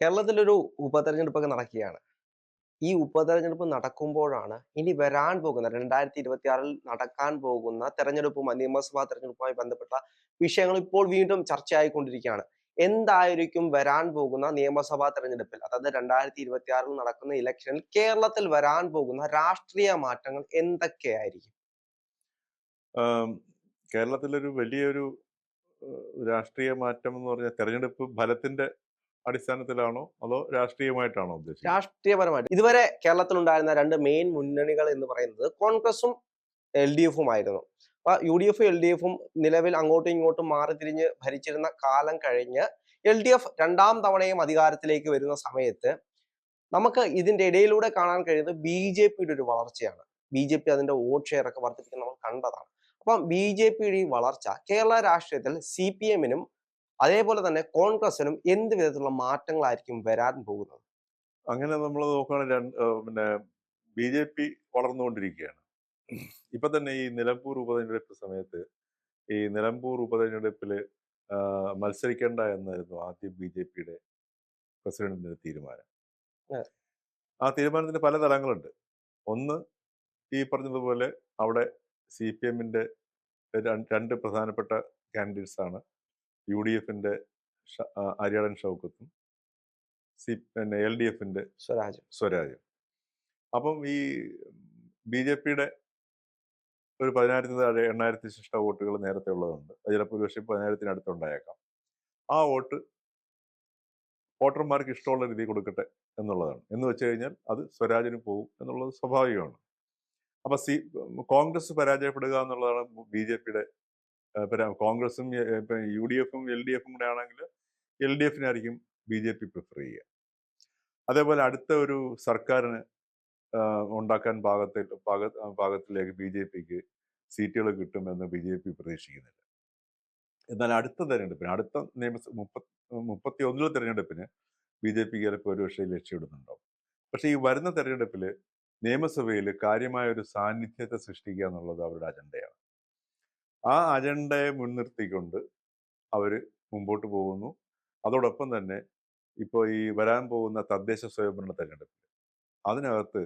കേരളത്തിലൊരു ഉപതെരഞ്ഞെടുപ്പൊക്കെ നടക്കുകയാണ്. ഈ ഉപതെരഞ്ഞെടുപ്പ് നടക്കുമ്പോഴാണ് ഇനി വരാൻ പോകുന്ന രണ്ടായിരത്തി ഇരുപത്തി ആറിൽ നടക്കാൻ പോകുന്ന തെരഞ്ഞെടുപ്പുമായി നിയമസഭാ തെരഞ്ഞെടുപ്പുമായി ബന്ധപ്പെട്ട വിഷയങ്ങൾ ഇപ്പോൾ വീണ്ടും ചർച്ചയായിക്കൊണ്ടിരിക്കുകയാണ്. എന്തായിരിക്കും വരാൻ പോകുന്ന നിയമസഭാ തെരഞ്ഞെടുപ്പിൽ അതായത് രണ്ടായിരത്തി ഇരുപത്തി ആറിൽ നടക്കുന്ന ഇലക്ഷനിൽ കേരളത്തിൽ വരാൻ പോകുന്ന രാഷ്ട്രീയ മാറ്റങ്ങൾ എന്തൊക്കെയായിരിക്കും? കേരളത്തിലൊരു വലിയൊരു രാഷ്ട്രീയ മാറ്റം എന്ന് പറഞ്ഞാൽ തെരഞ്ഞെടുപ്പ് ഫലത്തിന്റെ അടിസ്ഥാനത്തിലാണോ അതോ രാഷ്ട്രീയമായിട്ടാണോ ഉദ്ദേശിച്ചത് രാഷ്ട്രീയപരമായിട്ട് ഇതുവരെ കേരളത്തിൽ ഉണ്ടായിരുന്ന രണ്ട് മെയിൻ മുന്നണികൾ എന്ന് പറയുന്നത് കോൺഗ്രസും എൽ ഡി എഫും ആയിരുന്നു. അപ്പൊ യു ഡി എഫും എൽ ഡി എഫും നിലവിൽ അങ്ങോട്ടും ഇങ്ങോട്ടും മാറി തിരിഞ്ഞ് ഭരിച്ചിരുന്ന കാലം കഴിഞ്ഞ് എൽ ഡി എഫ് രണ്ടാം തവണയും അധികാരത്തിലേക്ക് വരുന്ന സമയത്ത് നമുക്ക് ഇതിന്റെ ഇടയിലൂടെ കാണാൻ കഴിയുന്നത് ബി ജെ പിയുടെ ഒരു വളർച്ചയാണ്. ബി ജെ പി അതിന്റെ വോട്ട് ഷെയർ ഒക്കെ വർദ്ധിപ്പിക്കുന്നത് നമ്മൾ കണ്ടതാണ്. അപ്പം ബി ജെ പിയുടെ ഈ വളർച്ച കേരള രാഷ്ട്രീയത്തിൽ സി പി എമ്മിനും അതേപോലെ തന്നെ കോൺഗ്രസിനും എന്ത് വിധത്തിലുള്ള മാറ്റങ്ങളായിരിക്കും വരാൻ പോകുന്നത്? അങ്ങനെ നമ്മൾ നോക്കുകയാണെങ്കിൽ പിന്നെ ബി ജെ പി വളർന്നുകൊണ്ടിരിക്കുകയാണ്. ഇപ്പൊ തന്നെ ഈ നിലമ്പൂർ ഉപതെരഞ്ഞെടുപ്പ് സമയത്ത് ഈ നിലമ്പൂർ ഉപതെരഞ്ഞെടുപ്പിൽ ആഹ്, മത്സരിക്കേണ്ട എന്നായിരുന്നു ആദ്യം ബി ജെ പിയുടെ പ്രസിഡന്റിന്റെ തീരുമാനം. ആ. തീരുമാനത്തിന് പല തലങ്ങളുണ്ട്. ഒന്ന് ഈ പറഞ്ഞതുപോലെ അവിടെ സി പി എമ്മിന്റെ രണ്ട് പ്രധാനപ്പെട്ട കാൻഡിഡേറ്റ്സ് ആണ് യു ഡി എഫിന്റെ അരിയടൻ ഷൗക്കത്തും സി പിന്നെ എൽ ഡി എഫിന്റെ സ്വരാജ്. സ്വരാജ്. അപ്പം ഈ ബി ജെ പിയുടെ ഒരു പതിനായിരത്തി താഴെ എണ്ണായിരത്തി ശിഷ്ട വോട്ടുകൾ നേരത്തെ ഉള്ളതുണ്ട്. ചിലപ്പോൾ ഒരുപക്ഷെ പക്ഷേ പതിനായിരത്തിനടുത്തുണ്ടായേക്കാം ആ വോട്ട് വോട്ടർമാർക്ക് ഇഷ്ടമുള്ള രീതി കൊടുക്കട്ടെ എന്നുള്ളതാണ്. എന്ന് വെച്ച് കഴിഞ്ഞാൽ അത് സ്വരാജിന് പോകും എന്നുള്ളത് സ്വാഭാവികമാണ്. അപ്പൊ സി കോൺഗ്രസ് പരാജയപ്പെടുക എന്നുള്ളതാണ് ബി ജെ പിയുടെ കോൺഗ്രസും യു ഡി എഫും എൽ ഡി എഫും കൂടെ ആണെങ്കിൽ എൽ ഡി എഫിനായിരിക്കും ബി ജെ പി പ്രിഫർ ചെയ്യുക. അതേപോലെ അടുത്ത ഒരു സർക്കാരിന് ഉണ്ടാക്കാൻ ഭാഗത്തിൽ ഭാഗ ഭാഗത്തിലേക്ക് ബി ജെ പിക്ക് സീറ്റുകൾ കിട്ടുമെന്ന് ബി ജെ പി പ്രതീക്ഷിക്കുന്നില്ല. എന്നാൽ അടുത്ത തെരഞ്ഞെടുപ്പിന് അടുത്ത നിയമസഭ മുപ്പത്തി മുപ്പത്തി ഒന്നിലെ തെരഞ്ഞെടുപ്പിന് ബി ജെ പി ചിലപ്പോൾ ഒരു പക്ഷേ ലക്ഷ്യമിടുന്നുണ്ടാവും. പക്ഷേ ഈ വരുന്ന തെരഞ്ഞെടുപ്പിൽ നിയമസഭയിൽ കാര്യമായ ഒരു സാന്നിധ്യത്തെ സൃഷ്ടിക്കുക എന്നുള്ളത് അവരുടെ അജണ്ടയാണ്. ആ അജണ്ടയെ മുൻനിർത്തിക്കൊണ്ട് അവർ മുമ്പോട്ട് പോകുന്നു. അതോടൊപ്പം തന്നെ ഇപ്പോൾ ഈ വരാൻ പോകുന്ന തദ്ദേശ സ്വയംഭരണ തെരഞ്ഞെടുപ്പ് അതിനകത്ത്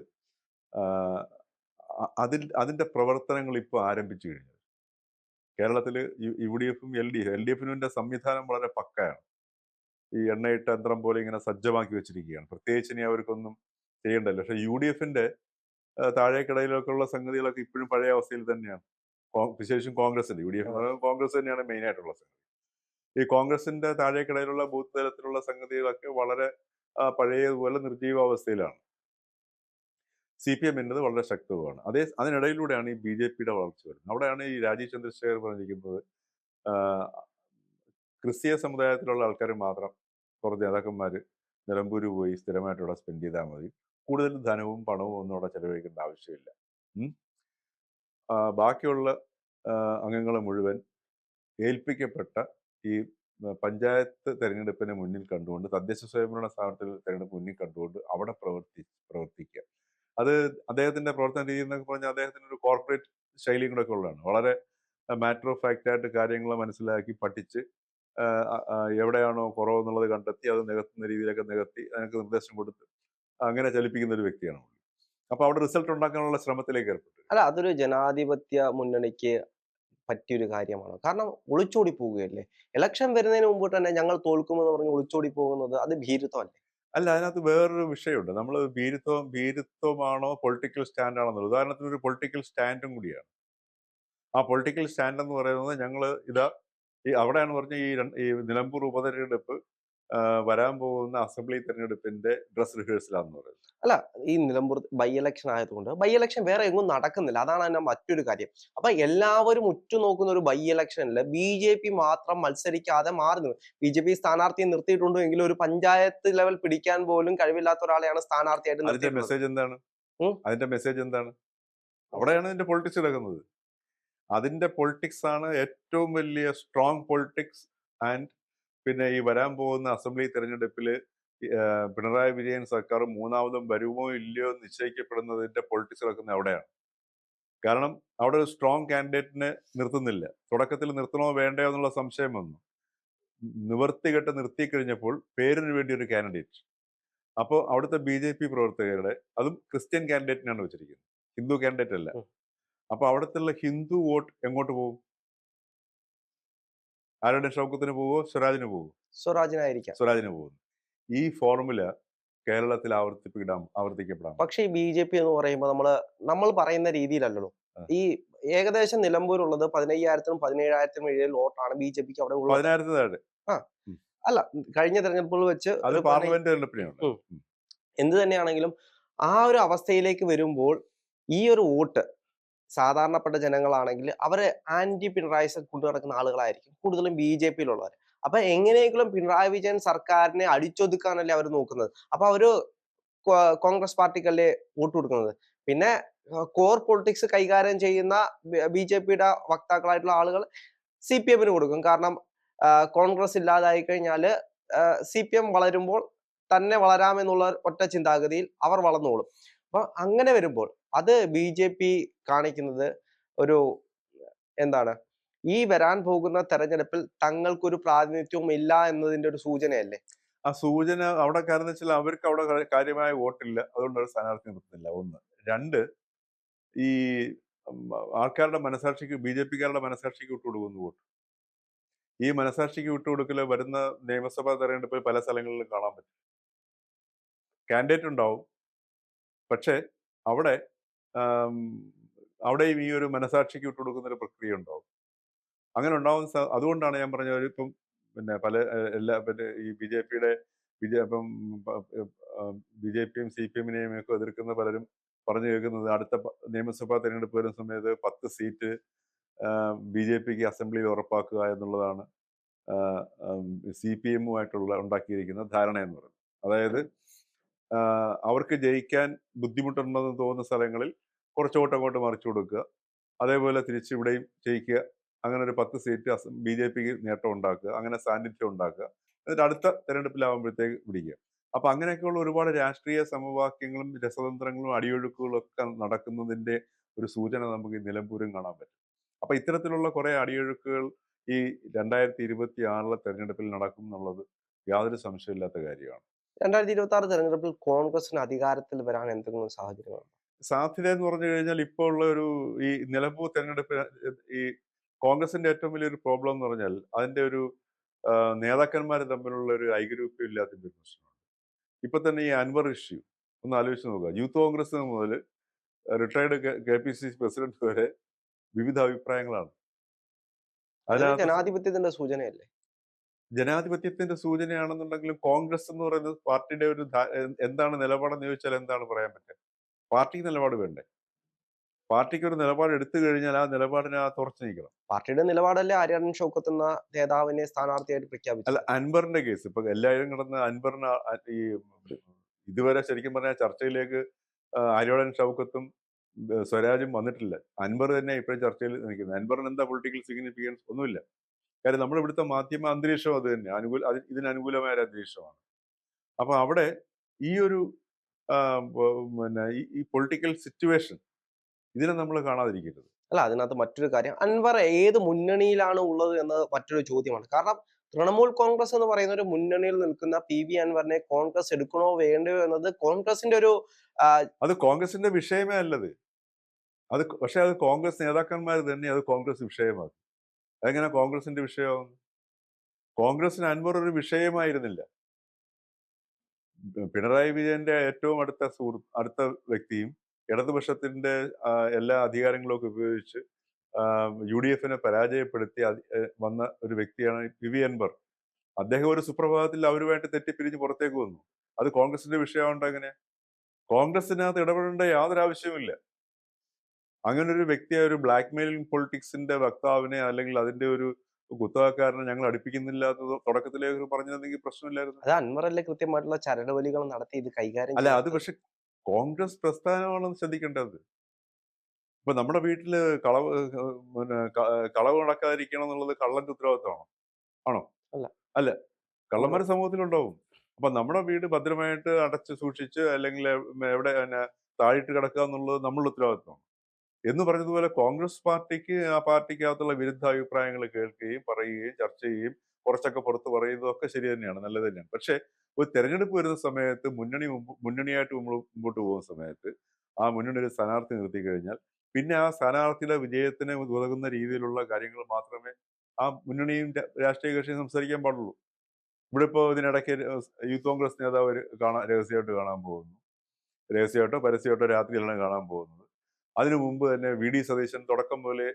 അതിൽ അതിന്റെ പ്രവർത്തനങ്ങൾ ഇപ്പോൾ ആരംഭിച്ചു കഴിഞ്ഞു. കേരളത്തിൽ യു ഡി എഫും L D F L D എഫിന്റെ സംവിധാനം വളരെ പക്കയാണ്. ഈ എണ്ണയിട്ട യന്ത്രം പോലെ ഇങ്ങനെ സജ്ജമാക്കി വെച്ചിരിക്കുകയാണ്. പ്രത്യേകിച്ച് ഇനി അവർക്കൊന്നും ചെയ്യേണ്ടല്ലോ പക്ഷെ യു ഡി എഫിന്റെ താഴേക്കിടയിലൊക്കെയുള്ള സംഗതികളൊക്കെ ഇപ്പോഴും പഴയ അവസ്ഥയിൽ തന്നെയാണ്. വിശേഷിച്ചും കോൺഗ്രസിന്റെ യു ഡി എഫ് കോൺഗ്രസ് തന്നെയാണ് മെയിൻ ആയിട്ടുള്ള സംഗതി. ഈ കോൺഗ്രസിന്റെ താഴേക്കിടയിലുള്ള ബൂത്ത് തലത്തിലുള്ള സംഗതികളൊക്കെ വളരെ പഴയതുപോലെ പഴയതുപോലെ നിർജീവാവസ്ഥയിലാണ് സി പി എമ്മിന്റെത് വളരെ ശക്തവുമാണ്. അതേ അതിനിടയിലൂടെയാണ് ഈ ബി ജെ പിയുടെ വളർച്ച വരുന്നത്. അവിടെയാണ് ഈ രാജീവ് ചന്ദ്രശേഖർ പറഞ്ഞിരിക്കുന്നത് ക്രിസ്തീയ സമുദായത്തിലുള്ള ആൾക്കാർ മാത്രം കുറച്ച് നേതാക്കന്മാർ നിലമ്പൂര് പോയി സ്ഥിരമായിട്ടുള്ള സ്പെൻഡ് ചെയ്താൽ മതി. കൂടുതൽ ധനവും പണവും ഒന്നും അവിടെ ചെലവഴിക്കേണ്ട ആവശ്യമില്ല. ബാക്കിയുള്ള അംഗങ്ങൾ മുഴുവൻ ഏൽപ്പിക്കപ്പെട്ട ഈ പഞ്ചായത്ത് തെരഞ്ഞെടുപ്പിനെ മുന്നിൽ കണ്ടുകൊണ്ട് തദ്ദേശ സ്വയംഭരണ സ്ഥാപനത്തിൽ തെരഞ്ഞെടുപ്പ് മുന്നിൽ കണ്ടുകൊണ്ട് അവിടെ പ്രവർത്തി പ്രവർത്തിക്കുക. അത് അദ്ദേഹത്തിന്റെ പ്രവർത്തന രീതി എന്നൊക്കെ പറഞ്ഞാൽ അദ്ദേഹത്തിന് ഒരു കോർപ്പറേറ്റ് ശൈലിയും കൂടെ ഉള്ളതാണ്. വളരെ മാറ്റർ ഓഫ് ഫാക്റ്റ് ആയിട്ട് കാര്യങ്ങൾ മനസ്സിലാക്കി പഠിച്ച് എവിടെയാണോ കുറവെന്നുള്ളത് കണ്ടെത്തി അത് നികത്തുന്ന രീതിയിലൊക്കെ നികത്തി അതിനൊക്കെ നിർദ്ദേശം കൊടുത്ത് അങ്ങനെ ചലിപ്പിക്കുന്ന ഒരു വ്യക്തിയാണ് അപ്പൊ അവിടെ റിസൾട്ട് ഉണ്ടാക്കാനുള്ള ശ്രമത്തിലേക്ക് ഏർപ്പെട്ടു അല്ല അതൊരു ജനാധിപത്യ മുന്നണിക്ക് പറ്റിയൊരു കാര്യമാണ്. കാരണം ഒളിച്ചോടി പോവുകയല്ലേ. ഇലക്ഷൻ വരുന്നതിന് മുമ്പ് തന്നെ ഞങ്ങൾ തോൽക്കുമെന്ന് പറഞ്ഞ് ഒളിച്ചോടി പോകുന്നത് അത് ഭീരുത്വമല്ലേ? അല്ല അതിനകത്ത് വേറൊരു വിഷയമുണ്ട് നമ്മൾ ഭീരുത്വം ഭീരുത്വമാണോ പൊളിറ്റിക്കൽ സ്റ്റാൻഡ് ആണോ ഉദാഹരണത്തിന് ഒരു പൊളിറ്റിക്കൽ സ്റ്റാൻഡും കൂടിയാണ് ആ പൊളിറ്റിക്കൽ സ്റ്റാൻഡ് എന്ന് പറയുന്നത് ഞങ്ങൾ ഇതാ ഈ അവിടെയാണ് പറഞ്ഞ ഈ ഈ നിലമ്പൂർ ഉപതെരഞ്ഞെടുപ്പ് വരാൻ പോകുന്ന അസംബ്ലി തെരഞ്ഞെടുപ്പിന്റെ ഡ്രസ് റിഹേഴ്സലാന്ന് പറയുന്നത് അല്ല ഈ നിലമ്പൂർ ബൈ ഇലക്ഷൻ ആയതുകൊണ്ട് ബൈ ഇലക്ഷൻ വേറെ എങ്ങും നടക്കുന്നില്ല. അതാണ് അതിന്റെ മറ്റൊരു കാര്യം. അപ്പൊ എല്ലാവരും ഉറ്റുനോക്കുന്ന ഒരു ബൈ ഇലക്ഷനിൽ ബി ജെ പി മാത്രം മത്സരിക്കാതെ മാറുന്നു. ബി ജെ പി സ്ഥാനാർത്ഥിയെ നിർത്തിയിട്ടുണ്ടോ എങ്കിലും ഒരു പഞ്ചായത്ത് ലെവൽ പിടിക്കാൻ പോലും കഴിവില്ലാത്ത ഒരാളെയാണ് സ്ഥാനാർത്ഥിയായിട്ട് അതിന്റെ മെസ്സേജ് എന്താണ് അതിന്റെ മെസ്സേജ് എന്താണ് അവിടെയാണ് ഇതിന്റെ പൊളിറ്റിക്സ് കിടക്കുന്നത് അതിന്റെ പൊളിറ്റിക്സ് ആണ് ഏറ്റവും വലിയ സ്ട്രോങ് പൊളിറ്റിക്സ് ആൻഡ് പിന്നെ ഈ വരാൻ പോകുന്ന അസംബ്ലി തെരഞ്ഞെടുപ്പിൽ പിണറായി വിജയൻ സർക്കാർ മൂന്നാമതും വരുമോ ഇല്ലയോ നിശ്ചയിക്കപ്പെടുന്നതിന്റെ പൊളിറ്റിക്സ് നടക്കുന്നത് അവിടെയാണ്. കാരണം അവിടെ ഒരു സ്ട്രോങ് കാൻഡിഡേറ്റിനെ നിർത്തുന്നില്ല. തുടക്കത്തിൽ നിർത്തണോ വേണ്ടയോ എന്നുള്ള സംശയം വന്നു. നിവർത്തികെട്ട് നിർത്തി കഴിഞ്ഞപ്പോൾ പേരിന് വേണ്ടി ഒരു കാൻഡിഡേറ്റ് അപ്പോൾ അവിടുത്തെ ബി ജെ പി പ്രവർത്തകരുടെ അതും ക്രിസ്ത്യൻ കാൻഡിഡേറ്റിനാണ് വെച്ചിരിക്കുന്നത്. ഹിന്ദു കാൻഡിഡേറ്റ് അല്ല. അപ്പോൾ അപ്പൊ അവിടുത്തെ ഹിന്ദു വോട്ട് എങ്ങോട്ട് പോകും? ആരുടെ ഷൗക്കത്തിന് പോവോ? സ്വരാജിന് പോവോ? സ്വരാജിനായിരിക്കാം. സ്വരാജിന് പോകുന്നു. ഈ ഫോർമുല കേരളത്തിൽ ആവർത്തിപ്പിടാം ആവർത്തിക്കപ്പെടാം. പക്ഷേ ഈ ബി ജെ പി എന്ന് പറയുമ്പോൾ നമ്മൾ നമ്മൾ പറയുന്ന രീതിയിലല്ലോ ഈ ഏകദേശം നിലമ്പൂരുള്ളത് പതിനയ്യായിരത്തിനും പതിനേഴായിരത്തിനും ഇടയിൽ വോട്ടാണ് ബി ജെ പിക്ക് അവിടെ ഉള്ളത്. ആ. അല്ല കഴിഞ്ഞ തെരഞ്ഞെടുപ്പുകൾ വെച്ച്. എന്ത് തന്നെയാണെങ്കിലും ആ ഒരു അവസ്ഥയിലേക്ക് വരുമ്പോൾ ഈ ഒരു വോട്ട് സാധാരണപ്പെട്ട ജനങ്ങളാണെങ്കിൽ അവർ ആന്റി പിണറായി കൊണ്ടു നടക്കുന്ന ആളുകളായിരിക്കും. കൂടുതലും ബി ജെ പിയിലുള്ളവർ അപ്പൊ എങ്ങനെയെങ്കിലും പിണറായി വിജയൻ സർക്കാരിനെ അടിച്ചൊതുക്കാനല്ലേ അവർ നോക്കുന്നത്? അപ്പൊ അവർ കോൺഗ്രസ് പാർട്ടിക്കല്ലേ വോട്ട് കൊടുക്കുന്നത്? പിന്നെ കോർ പൊളിറ്റിക്സ് കൈകാര്യം ചെയ്യുന്ന ബി ജെ പിയുടെ വക്താക്കളായിട്ടുള്ള ആളുകൾ സി പി എമ്മിന് കൊടുക്കും. കാരണം കോൺഗ്രസ് ഇല്ലാതായി കഴിഞ്ഞാൽ സി പി എം വളരുമ്പോൾ തന്നെ വളരാമെന്നുള്ള ഒറ്റ ചിന്താഗതിയിൽ അവർ വളർന്നോളും. അപ്പൊ അങ്ങനെ വരുമ്പോൾ അത് ബി ജെ പി കാണിക്കുന്നത് ഒരു എന്താണ്? ഈ വരാൻ പോകുന്ന തെരഞ്ഞെടുപ്പിൽ തങ്ങൾക്കൊരു പ്രാതിനിധ്യവും ഇല്ല എന്നതിന്റെ ഒരു സൂചനയല്ലേ? ആ സൂചന അവിടെ കാരണം വെച്ചാൽ അവർക്ക് അവിടെ കാര്യമായ വോട്ടില്ല. അതുകൊണ്ട് അവർ സ്ഥാനാർത്ഥി നിർത്തുന്നില്ല. ഒന്ന്. രണ്ട് ഈ ആൾക്കാരുടെ മനസാക്ഷിക്ക് ബി ജെ പിക്കാരുടെ മനസാക്ഷിക്ക് വിട്ടുകൊടുക്കുന്നു വോട്ട്. ഈ മനസാക്ഷിക്ക് വിട്ടുകൊടുക്കൽ വരുന്ന നിയമസഭാ തെരഞ്ഞെടുപ്പിൽ പല സ്ഥലങ്ങളിലും കാണാൻ പറ്റും. കാൻഡിഡേറ്റ് ഉണ്ടാവും. പക്ഷേ അവിടെ അവിടെയും ഈ ഒരു മനസാക്ഷിക്ക് വിട്ടുകൊടുക്കുന്ന ഒരു പ്രക്രിയ ഉണ്ടാവും. അങ്ങനെ ഉണ്ടാവുന്ന അതുകൊണ്ടാണ് ഞാൻ പറഞ്ഞ ഒരു ഇപ്പം പിന്നെ പല എല്ലാ പിന്നെ ഈ ബി ജെ പിയുടെ ബി ജെ ഇപ്പം ബി ജെ പിയും സി പി എമ്മിനെയും ഒക്കെ എതിർക്കുന്ന പലരും പറഞ്ഞു കേൾക്കുന്നത് അടുത്ത നിയമസഭാ തെരഞ്ഞെടുപ്പ് വരുന്ന സമയത്ത് പത്ത് സീറ്റ് ബി ജെ പിക്ക് അസംബ്ലിയിൽ ഉറപ്പാക്കുക എന്നുള്ളതാണ് സി പി എമ്മുമായിട്ടുള്ള ഉണ്ടാക്കിയിരിക്കുന്ന ധാരണ എന്ന് പറയുന്നത്. അതായത് അവർക്ക് ജയിക്കാൻ ബുദ്ധിമുട്ടുണ്ടെന്ന് തോന്നുന്ന സ്ഥലങ്ങളിൽ കുറച്ചോട്ട് അങ്ങോട്ട് മറിച്ചു കൊടുക്കുക. അതേപോലെ തിരിച്ച് ഇവിടെയും ജയിക്കുക. അങ്ങനെ ഒരു പത്ത് സീറ്റ് ബി ജെ പിക്ക് നേട്ടം ഉണ്ടാക്കുക. അങ്ങനെ സാന്നിധ്യം ഉണ്ടാക്കുക. എന്നിട്ട് അടുത്ത തെരഞ്ഞെടുപ്പിലാവുമ്പോഴത്തേക്ക് പിടിക്കുക. അപ്പൊ അങ്ങനെയൊക്കെയുള്ള ഒരുപാട് രാഷ്ട്രീയ സമവാക്യങ്ങളും രസതന്ത്രങ്ങളും അടിയൊഴുക്കുകളും ഒക്കെ നടക്കുന്നതിന്റെ ഒരു സൂചന നമുക്ക് ഈ നിലമ്പൂരും കാണാൻ പറ്റും. അപ്പൊ ഇത്തരത്തിലുള്ള കുറെ അടിയൊഴുക്കുകൾ ഈ രണ്ടായിരത്തി ഇരുപത്തി ആറിലെ തെരഞ്ഞെടുപ്പിൽ നടക്കും എന്നുള്ളത് യാതൊരു സംശയമില്ലാത്ത കാര്യമാണ്. രണ്ടായിരത്തി ഇരുപത്തി ആറ് തെരഞ്ഞെടുപ്പിൽ കോൺഗ്രസിന് അധികാരത്തിൽ വരാൻ എന്തെങ്കിലും സാഹചര്യങ്ങളുണ്ടോ? സാധ്യത എന്ന് പറഞ്ഞു കഴിഞ്ഞാൽ ഇപ്പോൾ ഉള്ള ഒരു ഈ നിലമ്പൂർ തെരഞ്ഞെടുപ്പ് ഈ കോൺഗ്രസിന്റെ ഏറ്റവും വലിയൊരു പ്രോബ്ലം എന്ന് പറഞ്ഞാൽ അതിന്റെ ഒരു നേതാക്കന്മാർ തമ്മിലുള്ള ഒരു ഐകരൂപ്യം ഇല്ലാത്തതിന്റെ ഒരു പ്രശ്നമാണ്. ഇപ്പൊ തന്നെ ഈ അൻവർ ഇഷ്യൂ ഒന്ന് ആലോചിച്ച് നോക്കുക. യൂത്ത് കോൺഗ്രസ് മുതൽ retired K P C C president വരെ വിവിധ അഭിപ്രായങ്ങളാണ്. ജനാധിപത്യത്തിന്റെ സൂചനയല്ലേ? ജനാധിപത്യത്തിന്റെ സൂചനയാണെന്നുണ്ടെങ്കിലും കോൺഗ്രസ് എന്ന് പറയുന്നത് പാർട്ടിയുടെ ഒരു എന്താണ് നിലപാടെന്ന് ചോദിച്ചാൽ എന്താണ് പറയാൻ പറ്റുക? പാർട്ടിക്ക് നിലപാട് വേണ്ടേ? പാർട്ടിക്ക് ഒരു നിലപാട് എടുത്തു കഴിഞ്ഞാൽ ആ നിലപാടിനെ ആ തുറച്ചു നീക്കണം. പാർട്ടിയുടെ നിലപാടല്ലേ ആര്യൻ ഷൗക്കത്ത് എന്ന നേതാവിനെ സ്ഥാനാർത്ഥിയായിട്ട് പ്രഖ്യാപിച്ചു അല്ല അൻബറിന്റെ കേസ്. ഇപ്പൊ എല്ലാവരും കിടന്ന് ആ- ഈ ഇതുവരെ ശരിക്കും പറഞ്ഞാൽ ചർച്ചയിലേക്ക് ആര്യോടൻ ഷൗക്കത്തും സ്വരാജും വന്നിട്ടില്ല. അൻബർ തന്നെ ഇപ്പോഴും ചർച്ചയിൽ നിൽക്കുന്നത് അൻബറിന് എന്താ പൊളിറ്റിക്കൽ സിഗ്നിഫിക്കൻസ്? ഒന്നുമില്ല. കാര്യം നമ്മുടെ ഇവിടുത്തെ മാധ്യമ അന്തരീക്ഷം അത് തന്നെ. അനുകൂല ഇതിനനുകൂലമായ ഒരു അന്തരീക്ഷമാണ്. അപ്പൊ അവിടെ ഈ ഒരു പിന്നെ ഈ- പൊളിറ്റിക്കൽ സിറ്റുവേഷൻ ഇതിനെ നമ്മൾ കാണാതിരിക്കരുത്. അല്ല അതിനകത്ത് മറ്റൊരു കാര്യം. അൻവർ ഏത് മുന്നണിയിലാണ് ഉള്ളത് എന്നത് മറ്റൊരു ചോദ്യമാണ്. കാരണം തൃണമൂൽ കോൺഗ്രസ് എന്ന് പറയുന്ന ഒരു മുന്നണിയിൽ നിൽക്കുന്ന പി വി അൻവറിനെ കോൺഗ്രസ് എടുക്കണോ വേണ്ടയോ എന്നത് കോൺഗ്രസിന്റെ ഒരു അത് കോൺഗ്രസിന്റെ വിഷയമേ അല്ലത്. അത് പക്ഷെ അത് കോൺഗ്രസ് നേതാക്കന്മാർ തന്നെ അത് കോൺഗ്രസ് വിഷയമാക്കി. അതെങ്ങനെ കോൺഗ്രസിന്റെ വിഷയമാകുന്നു കോൺഗ്രസിന് അൻവർ ഒരു വിഷയമായിരുന്നില്ല. പിണറായി വിജയന്റെ ഏറ്റവും അടുത്ത സുഹൃത്ത് അടുത്ത വ്യക്തിയും ഇടതുപക്ഷത്തിന്റെ എല്ലാ അധികാരങ്ങളും ഒക്കെ ഉപയോഗിച്ച് യു ഡി എഫിനെ പരാജയപ്പെടുത്തി വന്ന ഒരു വ്യക്തിയാണ് പി വി അൻവർ. അദ്ദേഹം ഒരു സുപ്രഭാതത്തിൽ അവരുമായിട്ട് തെറ്റിപ്പിരിഞ്ഞ് പുറത്തേക്ക് വന്നു. അത് കോൺഗ്രസിന്റെ വിഷയമുണ്ടോ അങ്ങനെ കോൺഗ്രസിനകത്ത് ഇടപെടേണ്ട യാതൊരു ആവശ്യവുമില്ല അങ്ങനെ ഒരു വ്യക്തിയെ ഒരു ബ്ലാക്ക് മെയിലിംഗ് പൊളിറ്റിക്സിന്റെ വക്താവിനെ അല്ലെങ്കിൽ അതിന്റെ ഒരു കുത്തകക്കാരനെ ഞങ്ങൾ അടുപ്പിക്കുന്നില്ല തുടക്കത്തിലേക്ക് പറഞ്ഞിരുന്നെങ്കിൽ പ്രശ്നമില്ലായിരുന്നു. അത് അൻവറല്ലേ കൃത്യമായിട്ടുള്ള ചരടുവലികൾ നടത്തി ഇത് കൈകാര്യം അല്ല അത് പക്ഷെ കോൺഗ്രസ് പ്രസ്ഥാനമാണെന്ന് ശ്രദ്ധിക്കേണ്ടത് ഇപ്പൊ നമ്മുടെ വീട്ടിൽ കളവ് പിന്നെ കളവ് നടക്കാതിരിക്കണം എന്നുള്ളത് കള്ളന്റെ ഉത്തരവാദിത്തമാണോ? ആണോ? അല്ല. അല്ല കള്ളന്മാർ സമൂഹത്തിലുണ്ടാവും. അപ്പൊ നമ്മുടെ വീട് ഭദ്രമായിട്ട് അടച്ച് സൂക്ഷിച്ച് അല്ലെങ്കിൽ എവിടെ താഴിട്ട് കിടക്കുക എന്നുള്ളത് നമ്മളുടെ ഉത്തരവാദിത്തമാണ് എന്ന് പറഞ്ഞതുപോലെ കോൺഗ്രസ് പാർട്ടിക്ക് ആ പാർട്ടിക്കകത്തുള്ള വിരുദ്ധ അഭിപ്രായങ്ങൾ കേൾക്കുകയും പറയുകയും ചർച്ച ചെയ്യുകയും കുറച്ചൊക്കെ പുറത്ത് പറയുന്നതും ഒക്കെ ശരി തന്നെയാണ് നല്ലത് തന്നെയാണ്. പക്ഷേ ഒരു തെരഞ്ഞെടുപ്പ് വരുന്ന സമയത്ത് മുന്നണി മുന്നണിയായിട്ട് നമ്മൾ മുമ്പോട്ട് പോകുന്ന സമയത്ത് ആ മുന്നണി ഒരു സ്ഥാനാർത്ഥി നിർത്തി കഴിഞ്ഞാൽ പിന്നെ ആ സ്ഥാനാർത്ഥിയുടെ വിജയത്തിന് ഉതകുന്ന രീതിയിലുള്ള കാര്യങ്ങൾ മാത്രമേ ആ മുന്നണിയും രാഷ്ട്രീയ കക്ഷിയും സംസാരിക്കാൻ പാടുള്ളൂ. ഇവിടെ ഇപ്പോൾ ഇതിനിടയ്ക്ക് യൂത്ത് കോൺഗ്രസ് നേതാവ് കാണാൻ രഹസ്യമായിട്ട് കാണാൻ പോകുന്നു. രഹസ്യമായിട്ടോ പരസ്യമായിട്ടോ രാത്രിയിലാണ് കാണാൻ പോകുന്നത്. അതിനു മുമ്പ് തന്നെ വി ഡി സതീശൻ തുടക്കം മുതലേ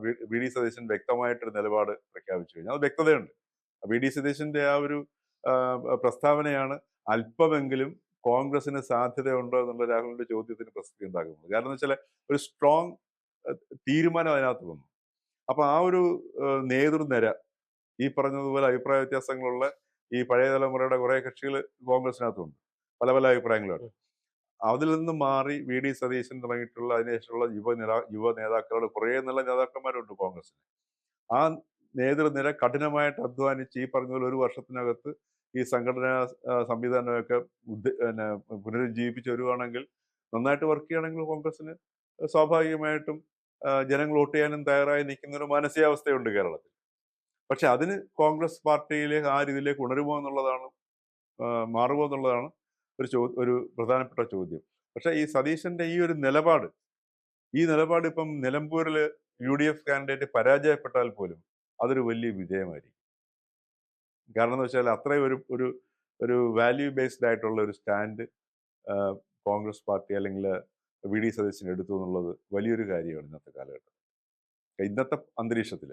വി- ഡി സതീശൻ വ്യക്തമായിട്ടൊരു നിലപാട് പ്രഖ്യാപിച്ചു കഴിഞ്ഞു. അത് വ്യക്തതയുണ്ട്. വി ഡി സതീശന്റെ ആ ഒരു പ്രസ്താവനയാണ് അല്പമെങ്കിലും കോൺഗ്രസിന് സാധ്യതയുണ്ടോ എന്നുള്ള രാഹുലിന്റെ ചോദ്യത്തിന് പ്രസക്തി ഉണ്ടാക്കുന്നത് കാരണം വെച്ചാൽ ഒരു സ്ട്രോങ് തീരുമാനം അതിനകത്ത് വന്നു. അപ്പൊ ആ ഒരു നേതൃനിര ഈ പറഞ്ഞതുപോലെ അഭിപ്രായ വ്യത്യാസങ്ങളുള്ള ഈ പഴയ തലമുറയുടെ കുറെ കക്ഷികൾ കോൺഗ്രസിനകത്തുണ്ട് പല പല അഭിപ്രായങ്ങളുണ്ട്. അതിൽ നിന്ന് മാറി വി. ഡി. സതീശൻ തുടങ്ങിയിട്ടുള്ള അതിനുശേഷമുള്ള യുവ നേതാ യുവ നേതാക്കളുടെ കുറേ നല്ല നേതാക്കന്മാരുണ്ട് കോൺഗ്രസിന് ആ നേതൃനിര കഠിനമായിട്ട് അധ്വാനിച്ച് ഈ പറഞ്ഞ പോലെ ഒരു വർഷത്തിനകത്ത് ഈ സംഘടനാ സംവിധാനമൊക്കെ പിന്നെ പുനരുജ്ജീവിപ്പിച്ച് വരുവാണെങ്കിൽ നന്നായിട്ട് വർക്ക് ചെയ്യുകയാണെങ്കിൽ കോൺഗ്രസിന് സ്വാഭാവികമായിട്ടും ജനങ്ങൾ വോട്ട് ചെയ്യാനും തയ്യാറായി നിൽക്കുന്ന ഒരു മാനസികാവസ്ഥയുണ്ട് കേരളത്തിൽ. പക്ഷെ അതിന് കോൺഗ്രസ് പാർട്ടിയിലേക്ക് ആ രീതിയിലേക്ക് ഉണരുമോ എന്നുള്ളതാണ് മാറുമോ എന്നുള്ളതാണ് ഒരു ചോ ഒരു പ്രധാനപ്പെട്ട ചോദ്യം. പക്ഷേ ഈ സതീശന്റെ ഈ ഒരു നിലപാട് ഈ നിലപാട് ഇപ്പം നിലമ്പൂരിൽ യു ഡി എഫ് കാൻഡിഡേറ്റ് പരാജയപ്പെട്ടാൽ പോലും അതൊരു വലിയ വിജയമായിരിക്കും. കാരണം എന്ന് വെച്ചാൽ അത്രയും ഒരു ഒരു ഒരു വാല്യൂ ബേസ്ഡ് ആയിട്ടുള്ള ഒരു സ്റ്റാൻഡ് കോൺഗ്രസ് പാർട്ടി അല്ലെങ്കിൽ വി ഡി സതീശൻ എടുത്തു എന്നുള്ളത് വലിയൊരു കാര്യമാണ് ഇന്നത്തെ കാലഘട്ടത്തിൽ. ഇന്നത്തെ അന്തരീക്ഷത്തിൽ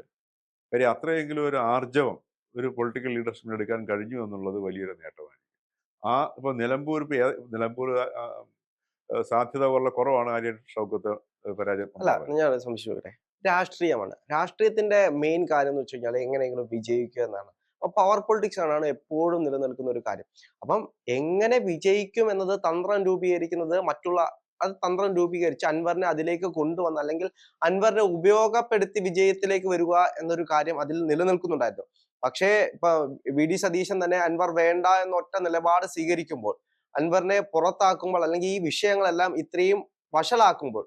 കാര്യം അത്രയെങ്കിലും ഒരു ആർജവം ഒരു പൊളിറ്റിക്കൽ ലീഡർഷിപ്പിന് എടുക്കാൻ കഴിഞ്ഞു എന്നുള്ളത് വലിയൊരു നേട്ടമായിരിക്കും. ആ ഇപ്പൊ നിലമ്പൂർ ഇപ്പൊ നിലമ്പൂർ സാധ്യത വളരെ കുറവാണ് ആര്യൻ ഷൗക്കത്ത് പരാജയം അല്ല ഞാൻ സംശയിക്കട്ടെ രാഷ്ട്രീയമാണ്. രാഷ്ട്രീയത്തിന്റെ മെയിൻ കാര്യം എന്ന് വെച്ച് കഴിഞ്ഞാൽ എങ്ങനെയെങ്കിലും വിജയിക്കുക എന്നാണ്. അപ്പൊ പവർ പൊളിറ്റിക്സ് ആണ് എപ്പോഴും നിലനിൽക്കുന്ന ഒരു കാര്യം. അപ്പം എങ്ങനെ വിജയിക്കും എന്നത് തന്ത്രം രൂപീകരിക്കുന്നത് മറ്റുള്ള അത് തന്ത്രം രൂപീകരിച്ച് അൻവറിനെ അതിലേക്ക് കൊണ്ടുവന്ന അല്ലെങ്കിൽ അൻവറിനെ ഉപയോഗപ്പെടുത്തി വിജയത്തിലേക്ക് വരിക എന്നൊരു കാര്യം അതിൽ നിലനിൽക്കുന്നുണ്ടായിരുന്നു. പക്ഷേ ഇപ്പൊ വി ഡി സതീശൻ തന്നെ അൻവർ വേണ്ട എന്ന ഒറ്റ നിലപാട് സ്വീകരിക്കുമ്പോൾ അൻവറിനെ പുറത്താക്കുമ്പോൾ അല്ലെങ്കിൽ ഈ വിഷയങ്ങളെല്ലാം ഇത്രയും വഷളാക്കുമ്പോൾ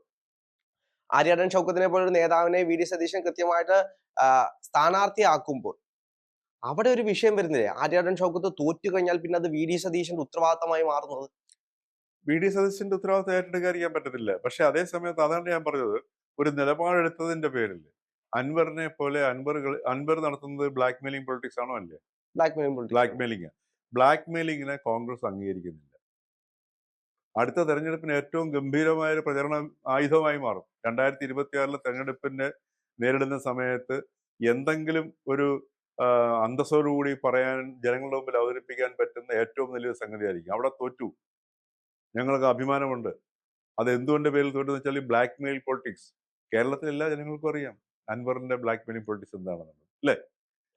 ആര്യാടൻ ഷൗക്കത്തിനെ പോലൊരു നേതാവിനെ വി ഡി സതീശൻ കൃത്യമായിട്ട് സ്ഥാനാർത്ഥിയാക്കുമ്പോൾ അവിടെ ഒരു വിഷയം വരുന്നില്ലേ? ആര്യാടൻ ഷൗക്കത്ത് തോറ്റു കഴിഞ്ഞാൽ പിന്നെ അത് വി ഡി സതീശന്റെ ഉത്തരവാദിത്തമായി മാറുന്നത്? വി ഡി സതീശന്റെ ഉത്തരവാദിത്തം ഏറ്റെടുക്കാതിരിക്കാൻ പറ്റത്തില്ല. പക്ഷെ അതേ സമയത്ത് അതാണ് ഞാൻ പറഞ്ഞത്. ഒരു നിലപാടെടുത്തതിന്റെ പേരിൽ അൻവറിനെ പോലെ അൻവർ അൻവർ നടത്തുന്നത് ബ്ലാക്ക് മെയിലിംഗ് പൊളിറ്റിക്സ് ആണോ അല്ലേ? Blackmailing blackmailing black മെയിലിങ്ങിനെ കോൺഗ്രസ് അംഗീകരിക്കുന്നില്ല. അടുത്ത തെരഞ്ഞെടുപ്പിന് ഏറ്റവും ഗംഭീരമായ ഒരു പ്രചരണ ആയുധമായി മാറും. രണ്ടായിരത്തി ഇരുപത്തിയാറിലെ തെരഞ്ഞെടുപ്പിന്റെ തെരഞ്ഞെടുപ്പിനെ നേരിടുന്ന സമയത്ത് എന്തെങ്കിലും ഒരു അന്തസ്സോടുകൂടി പറയാൻ ജനങ്ങളുടെ മുമ്പിൽ അവതരിപ്പിക്കാൻ പറ്റുന്ന ഏറ്റവും വലിയൊരു സംഗതിയായിരിക്കും. അവിടെ തോറ്റു. ഞങ്ങൾക്ക് അഭിമാനമുണ്ട്. അത് എന്തുകൊണ്ട് പേരിൽ തോറ്റെന്ന് വെച്ചാൽ ബ്ലാക്ക് മെയിൽ പൊളിറ്റിക്സ് കേരളത്തിലെ എല്ലാ ജനങ്ങൾക്കും അറിയാം. അൻവറിന്റെ ബ്ലാക്ക് മെയിലിംഗ് പൊളിറ്റിക്സ് എന്താണെന്നുള്ളത് അല്ലേ?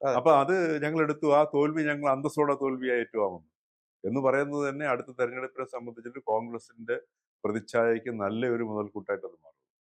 അപ്പൊ അത് ഞങ്ങൾ എടുത്തു ആ തോൽവി ഞങ്ങൾ അന്തസ്സോടെ തോൽവിയായി ഏറ്റുവാങ്ങുന്നു. എന്ന് പറയുന്നത് തന്നെ അടുത്ത തെരഞ്ഞെടുപ്പിനെ സംബന്ധിച്ചിട്ട് കോൺഗ്രസിന്റെ പ്രതിച്ഛായയ്ക്ക് നല്ലൊരു മുതൽക്കൂട്ടായിട്ട് അത് മാറും.